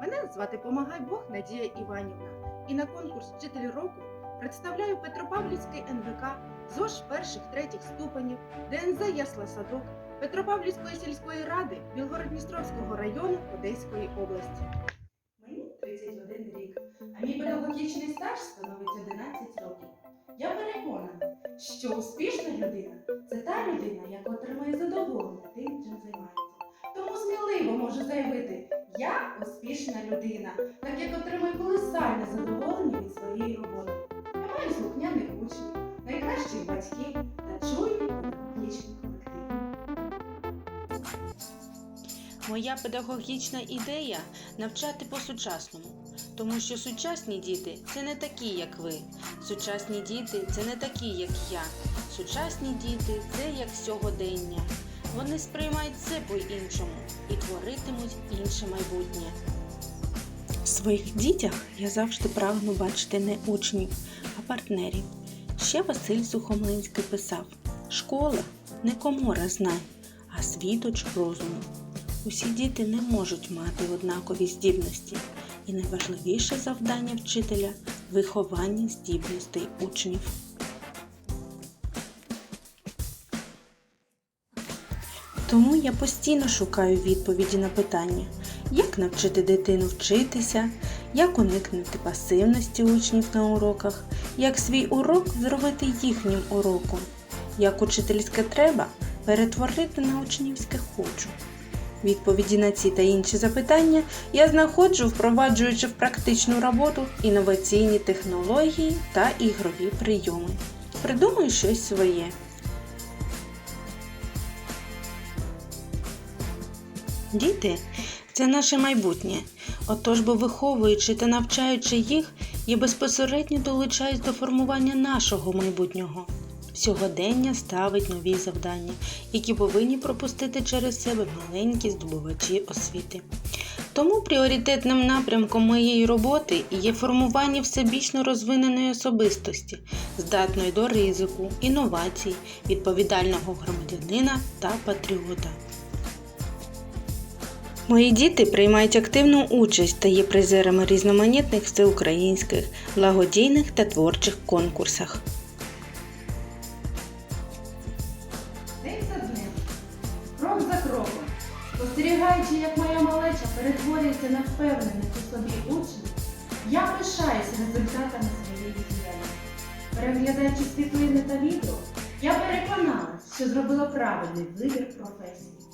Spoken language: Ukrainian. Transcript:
Мене звати Помагай Бог Надія Іванівна. І на конкурс Вчитель року представляю Петропавлівський НВК ЗОЖ перших третіх ступенів, ДНЗ Ясла Садок, Петропавлівської сільської ради Білгород-Дністровського району Одеської області. Мені 31 рік, а мій педагогічний стаж становить 11 років. Я переконана, що успішна людина це та людина, яка отримує задоволення тим, чим займається. Тому сміливо можу заявити, я успішна людина, так як отримую колосальне задоволення від своєї роботи. Я маю слухняних учнів, найкращих батьків та чуйний педагогічний колектив. Моя педагогічна ідея навчати по-сучасному, тому що сучасні діти це не такі, як ви. Сучасні діти це не такі, як я. Сучасні діти це як сьогодення. Вони сприймають все по-іншому і творитимуть інше майбутнє. Своїх дітях я завжди прагну бачити не учнів, а партнерів. Ще Василь Сухомлинський писав: школа не комора знань, а світоч розуму. Усі діти не можуть мати однакові здібності, і найважливіше завдання вчителя виховання здібностей учнів. Тому я постійно шукаю відповіді на питання, як навчити дитину вчитися, як уникнути пасивності учнів на уроках, як свій урок зробити їхнім уроком, як учительське треба перетворити на учнівське хочу. Відповіді на ці та інші запитання я знаходжу, впроваджуючи в практичну роботу інноваційні технології та ігрові прийоми. Придумаю щось своє. Діти це наше майбутнє. Отож, бо виховуючи та навчаючи їх, я безпосередньо долучаюсь до формування нашого майбутнього. Сьогодення ставить нові завдання, які повинні пропустити через себе маленькі здобувачі освіти. Тому пріоритетним напрямком моєї роботи є формування всебічно розвиненої особистості, здатної до ризику, інновацій, відповідального громадянина та патріота. Мої діти приймають активну участь та є призерами різноманітних всеукраїнських, благодійних та творчих конкурсах. День за днем, крок за кроком, спостерігаючи, як моя малеча перетворюється на впевнених у собі учнів, я пишаюсь результатами своєї діяльності. Переглядаючи світлини та відео, я переконалась, що зробила правильний вибір професії.